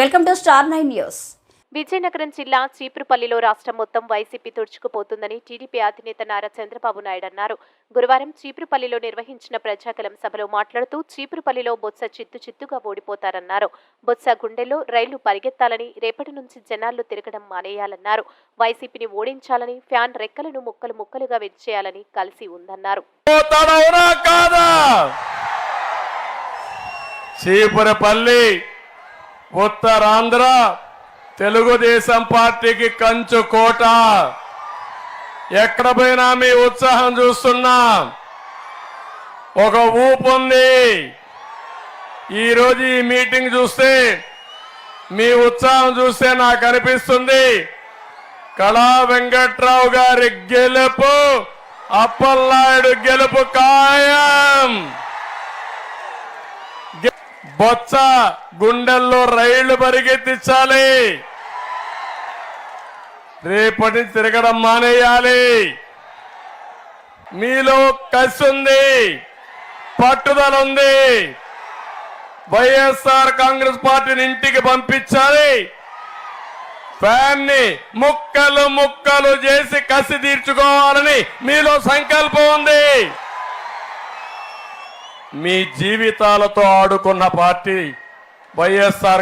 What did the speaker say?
Welcome to star nine news. Vizianagaram జిల్లా చీపురుపల్లిలో రాష్ట్రం మొత్తం వైసీపీ తుడుచుకుపోతుందని టీడీపీ అధినేత నారా చంద్రబాబు నాయుడు అన్నారు. గురువారం చీపురుపల్లిలో నిర్వహించిన ప్రజాగలం సభలో మాట్లాడుతూ చీపురుపల్లిలో బొత్స చిత్తు చిత్తుగా ఓడిపోతారన్నారు. బొత్స గుండెల్లో రైళ్ళు పరిగెత్తాలని రేపటి నుంచి జనాల్లో తిరగడం మానేయాలన్నారు. వైసీపీని ఓడించాలని ఫ్యాన్ రెక్కలను ముక్కలు ముక్కలుగా వెచ్చేయాలని కలిసి ఉందన్నారు. చీపురపల్లి ఉత్తరాంధ్ర తెలుగుదేశం పార్టీకి కంచు కోట. ఎక్కడ పోయినా మీ ఉత్సాహం చూస్తున్నా. ఒక ఊపు ఉంది. ఈరోజు ఈ మీటింగ్ చూస్తే మీ ఉత్సాహం చూస్తే నాకు అనిపిస్తుంది. కళా వెంకట్రావు గారి గెలుపు అప్పలనాయుడు గెలుపు కాయా బొత్స గుండెల్లో రైళ్ళు పరిగెత్తించాలి. రేపటి తిరగడం మానేయాలి. మీలో కసి ఉంది పట్టుదల ఉంది. వైఎస్ఆర్ కాంగ్రెస్ పార్టీని ఇంటికి పంపించాలి. ఫ్యాన్ని ముక్కలు ముక్కలు చేసి కసి తీర్చుకోవాలని మీలో సంకల్పం ఉంది. మీ జీవితాలతో ఆడుకున్న పార్టీ వైఎస్ఆర్